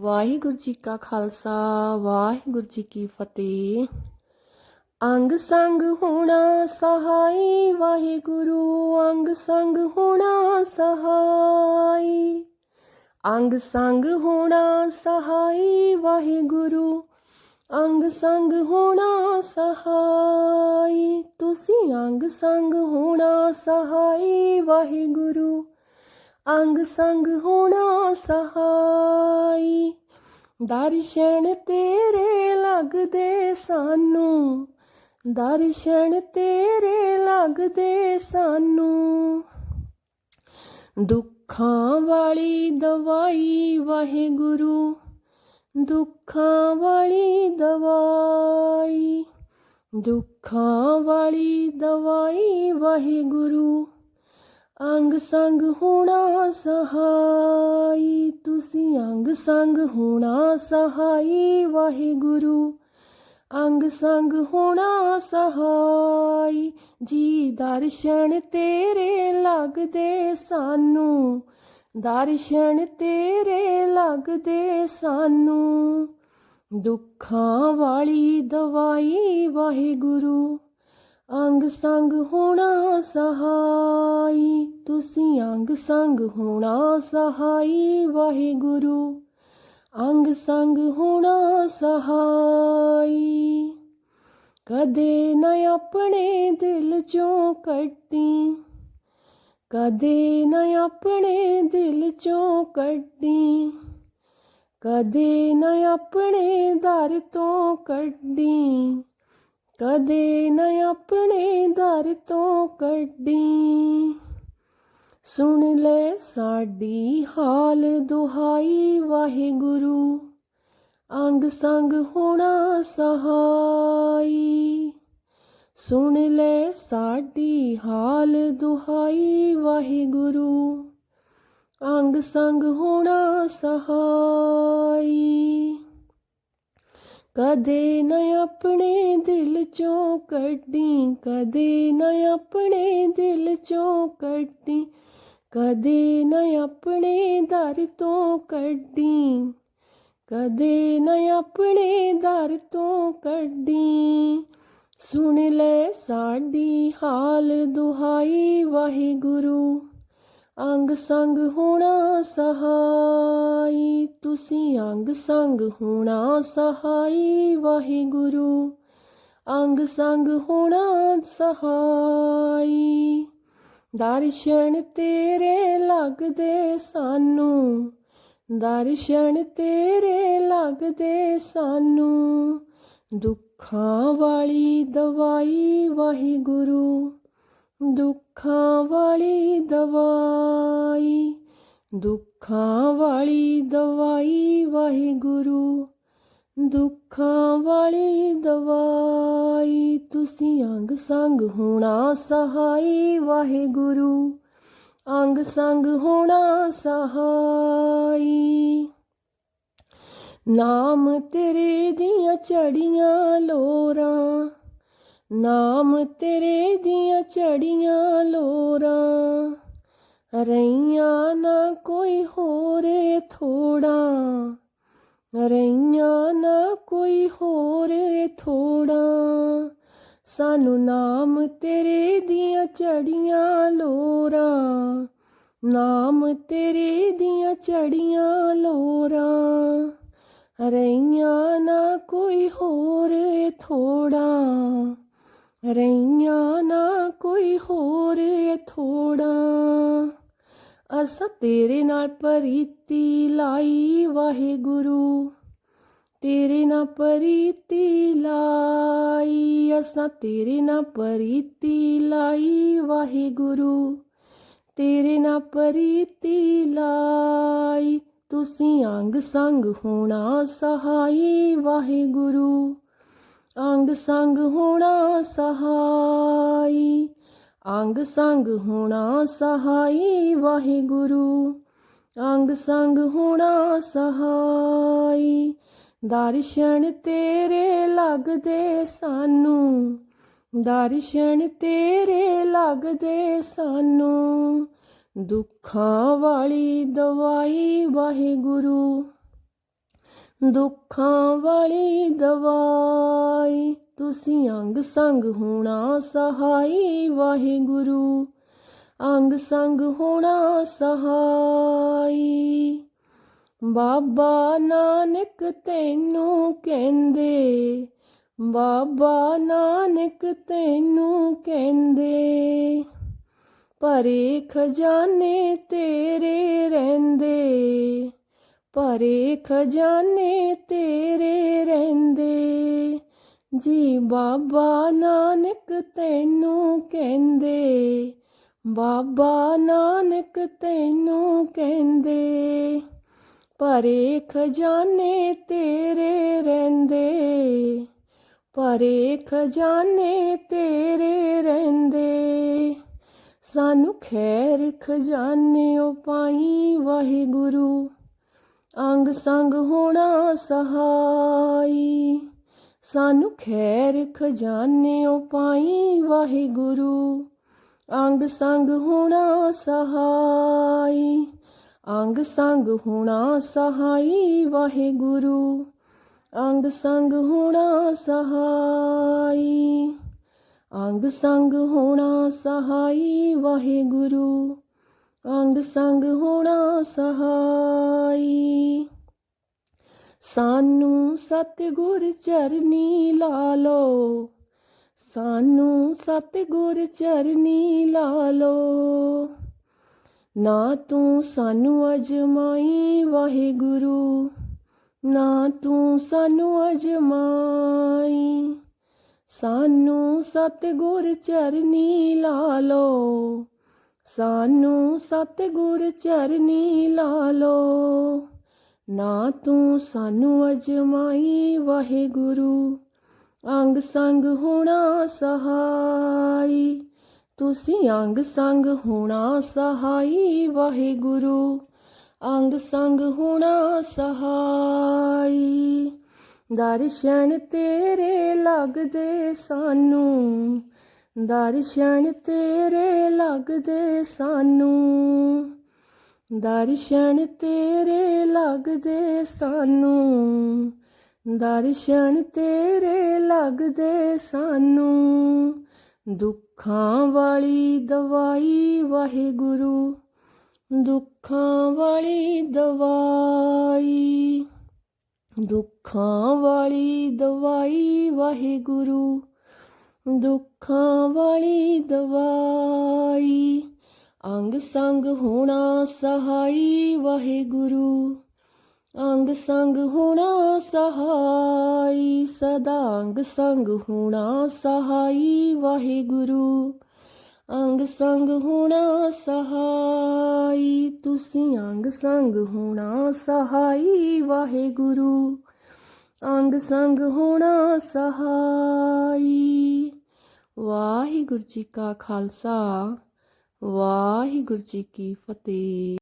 ਵਾਹਿਗੁਰੂ ਜੀ ਕਾ ਖਾਲਸਾ, ਵਾਹਿਗੁਰੂ ਜੀ ਕੀ ਫਤਿਹ। ਅੰਗ ਸੰਗ ਹੋਣਾ ਸਹਾਈ, ਵਾਹਿਗੁਰੂ ਅੰਗ ਸੰਗ ਹੋਣਾ ਸਹਾਈ। ਅੰਗ ਸੰਗ ਹੋਣਾ ਸਹਾਈ, ਵਾਹਿਗੁਰੂ ਅੰਗ ਸੰਗ ਹੋਣਾ ਸਹਾਈ। ਤੁਸੀਂ ਅੰਗ ਸੰਗ ਹੋਣਾ ਸਹਾਈ, ਵਾਹਿਗੁਰੂ ਅੰਗ ਸੰਗ ਹੋਣਾ ਸਹਾਈ। ਦਰਸ਼ਨ ਤੇਰੇ ਲੱਗਦੇ ਸਾਨੂੰ। ਦਰਸ਼ਨ ਤੇਰੇ ਲੱਗਦੇ ਸਾਨੂੰ। ਦੁੱਖਾਂ ਵਾਲੀ ਦਵਾਈ ਵਾਹਿਗੁਰੂ। ਦੁੱਖਾਂ ਵਾਲੀ ਦਵਾਈ। ਦੁੱਖਾਂ ਵਾਲੀ ਦਵਾਈ ਵਾਹਿਗੁਰੂ। ਅੰਗ ਸੰਗ ਹੋਣਾ ਸਹਾਈ, ਤੁਸੀਂ ਅੰਗ ਸੰਗ ਹੋਣਾ ਸਹਾਈ, ਵਾਹਿਗੁਰੂ। ਅੰਗ ਸੰਗ ਹੋਣਾ ਸਹਾਈ, ਜੀ ਦਰਸ਼ਨ ਤੇਰੇ ਲੱਗਦੇ ਸਾਨੂੰ। ਦਰਸ਼ਨ ਤੇਰੇ ਲੱਗਦੇ ਸਾਨੂੰ। ਦੁੱਖਾਂ ਵਾਲੀ ਦਵਾਈ, ਵਾਹਿਗੁਰੂ। ਅੰਗ ਸੰਗ ਹੋਣਾ ਸਹਾਈ, ਤੁਸੀਂ ਅੰਗ ਸੰਗ ਹੋਣਾ ਸਹਾਈ, ਵਾਹਿਗੁਰੂ। ਅੰਗ ਸੰਗ ਹੋਣਾ ਸਹਾਈ। ਕਦੇ ਨਾ ਆਪਣੇ ਦਿਲ ਚੋਂ ਕੱਟੀ, ਕਦੇ ਨਾ ਆਪਣੇ ਦਿਲ ਚੋਂ ਕੱਢੀ ਕਦੇ ਨਾ ਆਪਣੇ ਦਰ ਤੋਂ ਕੱਢੀ ਕਦੇ ਨਾ ਆਪਣੇ ਦਰ ਤੋਂ ਕੱਢੀ। ਸੁਣ ਲੈ ਸਾਡੀ ਹਾਲ ਦੁਹਾਈ, ਵਾਹਿਗੁਰੂ। ਅੰਗ ਸੰਗ ਹੋਣਾ ਸਹਾਈ। ਸੁਣ ਲੈ ਸਾਡੀ ਹਾਲ ਦੁਹਾਈ, ਵਾਹਿਗੁਰੂ। ਅੰਗ ਸੰਗ ਹੋਣਾ ਸਹਾਈ। ਕਦੇ ਨਾ ਆਪਣੇ ਦਿਲ ਚੋਂ ਕੱਢੀ, ਕਦੇ ਨਾ ਆਪਣੇ ਦਿਲ ਚੋਂ ਕੱਢੀ, ਕਦੇ ਨਾ ਆਪਣੇ ਦਰ ਤੋਂ ਕੱਢੀ, ਕਦੇ ਨਾ ਆਪਣੇ ਦਰ ਤੋਂ ਕੱਢੀ। ਸੁਣ ਲੈ ਸਾਡੀ ਹਾਲ ਦੁਹਾਈ ਵਾਹਿਗੁਰੂ। ਅੰਗ ਸੰਗ ਹੋਣਾ ਸਹਾਈ, ਤੁਸੀਂ ਅੰਗ ਸੰਗ ਹੋਣਾ ਸਹਾਈ, ਵਾਹਿਗੁਰੂ। ਅੰਗ ਸੰਗ ਹੋਣਾ ਸਹਾਈ, ਦਰਸ਼ਨ ਤੇਰੇ ਲੱਗਦੇ ਸਾਨੂੰ। ਦਰਸ਼ਨ ਤੇਰੇ ਲੱਗਦੇ ਸਾਨੂੰ। ਦੁੱਖਾਂ ਵਾਲੀ ਦਵਾਈ, ਵਾਹਿਗੁਰੂ। ਦੁੱਖਾਂ ਵਾਲੀ ਦਵਾਈ ਦੁੱਖਾਂ ਵਾਲੀ ਦਵਾਈ ਵਾਹਿਗੁਰੂ, ਦੁੱਖਾਂ ਵਾਲੀ ਦਵਾਈ, ਤੁਸੀਂ ਅੰਗ ਸੰਗ ਹੋਣਾ ਸਹਾਈ ਵਾਹਿਗੁਰੂ, ਅੰਗ ਸੰਗ ਹੋਣਾ ਸਹਾਈ। ਨਾਮ ਤੇਰੇ ਦੀਆਂ ਚੜੀਆਂ ਲੋਰਾਂ, ਨਾਮ ਤੇਰੇ ਦੀਆਂ ਚੜੀਆਂ ਲੋਰਾਂ ਰਈਆਂ ਨਾ ਕੋਈ ਹੋਰੇ ਥੋੜਾ ਰਈਆਂ ਨਾ ਕੋਈ ਹੋਰੇ ਥੋੜਾ ਸਾਨੂੰ ਨਾਮ ਤੇਰੇ ਦੀਆਂ ਚੜੀਆਂ ਲੋਰਾਂ। ਨਾਮ ਤੇਰੇ ਦੀਆਂ ਚੜੀਆਂ ਲੋਰਾਂ। ਰਈਆਂ ਨਾ ਕੋਈ ਹੋਰ ਥੋੜਾ ਰਈਆਂ ਨਾ ਕੋਈ ਹੋਰ ਥੋੜਾ ਅਸਾਂ ਤੇਰੇ ਨਾਲ ਪ੍ਰੀਤੀ ਲਾਈ ਵਾਹਿਗੁਰੂ। ਤੇਰੇ ਨਾਲ ਪ੍ਰੀਤੀ ਲਾਈ, ਅਸਾਂ ਤੇਰੇ ਨਾਲ ਪ੍ਰੀਤੀ ਲਾਈ ਵਾਹਿਗੁਰੂ। ਤੇਰੇ ਨਾਲ ਪ੍ਰੀਤੀ ਲਾਈ, ਤੁਸੀਂ ਅੰਗ ਸੰਗ ਹੋਣਾ ਸਹਾਈ ਵਾਹਿਗੁਰੂ। ਅੰਗ ਸੰਗ ਹੋਣਾ ਸਹਾਈ ਅੰਗ ਸੰਗ ਹੋਣਾ ਸਹਾਈ ਵਾਹਿਗੁਰੂ। ਅੰਗ ਸੰਗ ਹੋਣਾ ਸਹਾਈ। ਦਰਸ਼ਨ ਤੇਰੇ ਲੱਗਦੇ ਸਾਨੂੰ। ਦਰਸ਼ਨ ਤੇਰੇ ਲੱਗਦੇ ਸਾਨੂੰ। ਦੁੱਖਾਂ ਵਾਲੀ ਦਵਾਈ ਵਾਹਿਗੁਰੂ। ਦੁੱਖਾਂ ਵਾਲੀ ਦਵਾਈ ਤੁਸੀਂ ਅੰਗ ਸੰਗ ਹੋਣਾ ਸਹਾਈ ਵਾਹਿਗੁਰੂ। ਅੰਗ ਸੰਗ ਹੋਣਾ ਸਹਾਈ। ਬਾਬਾ ਨਾਨਕ ਤੈਨੂੰ ਕਹਿੰਦੇ, ਬਾਬਾ ਨਾਨਕ ਤੈਨੂੰ ਕਹਿੰਦੇ, ਭਰੇ ਖਜ਼ਾਨੇ ਤੇਰੇ ਰਹਿੰਦੇ, ਭਰੇ ਖਜ਼ਾਨੇ ਤੇਰੇ ਰਹਿੰਦੇ। ਜੀ ਬਾਬਾ ਨਾਨਕ ਤੈਨੂੰ ਕਹਿੰਦੇ, ਬਾਬਾ ਨਾਨਕ ਤੈਨੂੰ ਕਹਿੰਦੇ, ਪਰੇ ਖਜ਼ਾਨੇ ਤੇਰੇ ਰਹਿੰਦੇ, ਪਰੇ ਖਜ਼ਾਨੇ ਤੇਰੇ ਰਹਿੰਦੇ। ਸਾਨੂੰ ਖੈਰ ਖਜ਼ਾਨਿਓ ਪਾਈ ਵਾਹਿਗੁਰੂ, ਅੰਗ ਸੰਗ ਹੋਣਾ ਸਹਾਈ। ਸਾਨੂੰ ਖੈਰ ਖਜ਼ਾਨਿਓ ਪਾਈ ਵਾਹਿਗੁਰੂ, ਅੰਗ ਸੰਗ ਹੋਣਾ ਸਹਾਈ, ਅੰਗ ਸੰਗ ਹੋਣਾ ਸਹਾਈ ਵਾਹਿਗੁਰੂ, ਅੰਗ ਸੰਗ ਹੋਣਾ ਸਹਾਈ, ਅੰਗ ਸੰਗ ਹੋਣਾ ਸਹਾਈ ਵਾਹਿਗੁਰੂ, ਅੰਗ ਸੰਗ ਹੋਣਾ ਸਹਾਈ। ਸਾਨੂੰ ਸਤਿਗੁਰ ਚਰਨੀ ਲਾ ਲੋ ਸਾਨੂੰ ਸਤਿਗੁਰ ਚਰਨੀ ਲਾ ਲੋ ਨਾ ਤੂੰ ਸਾਨੂੰ ਅਜਮਾਈ ਵਾਹਿਗੁਰੂ, ਨਾ ਤੂੰ ਸਾਨੂੰ ਅਜਮਾਈ। ਸਾਨੂੰ ਸਤਿਗੁਰ ਚਰਨੀ ਲਾ ਲੋ ਸਾਨੂੰ ਸਤਿਗੁਰ ਚਰਨੀ ਲਾ ਲੋ ਨਾ ਤੂੰ ਸਾਨੂੰ ਅਜਮਾਈ, ਵਾਹਿਗੁਰੂ। ਅੰਗ ਸੰਗ ਹੋਣਾ ਸਹਾਈ। ਤੁਸੀਂ ਅੰਗ ਸੰਗ ਹੋਣਾ ਸਹਾਈ, ਵਾਹਿਗੁਰੂ। ਅੰਗ ਸੰਗ ਹੋਣਾ ਸਹਾਈ। ਦਰਸ਼ਨ ਤੇਰੇ ਲੱਗਦੇ ਸਾਨੂੰ। ਦਰਸ਼ਨ ਤੇਰੇ ਲੱਗਦੇ ਸਾਨੂੰ। ਦਰਸ਼ਨ ਤੇਰੇ ਲੱਗਦੇ ਸਾਨੂੰ, ਦਰਸ਼ਨ ਤੇਰੇ ਲੱਗਦੇ ਸਾਨੂੰ। ਦੁੱਖਾਂ ਵਾਲੀ ਦਵਾਈ ਵਾਹਿਗੁਰੂ, ਦੁੱਖਾਂ ਵਾਲੀ ਦਵਾਈ। ਦੁੱਖਾਂ ਵਾਲੀ ਦਵਾਈ ਵਾਹਿਗੁਰੂ, ਦੁੱਖਾਂ ਵਾਲੀ ਦਵਾਈ। ਅੰਗ ਸੰਗ ਹੋਣਾ ਸਹਾਈ ਵਾਹਿਗੁਰੂ। ਅੰਗ ਸੰਗ ਹੋਣਾ ਸਹਾਈ, ਸਦਾ ਅੰਗ ਸੰਗ ਹੋਣਾ ਸਹਾਈ ਵਾਹਿਗੁਰੂ। ਅੰਗ ਸੰਗ ਹੋਣਾ ਸਹਾਈ, ਤੁਸੀਂ ਅੰਗ ਸੰਗ ਹੋਣਾ ਸਹਾਈ ਵਾਹਿਗੁਰੂ। ਅੰਗ ਸੰਗ ਹੋਣਾ ਸਹਾਈ। ਵਾਹਿਗੁਰੂ ਜੀ ਕਾ ਖਾਲਸਾ। ਵਾਹਿਗੁਰੂ ਜੀ ਕੀ ਫਤਿਹ।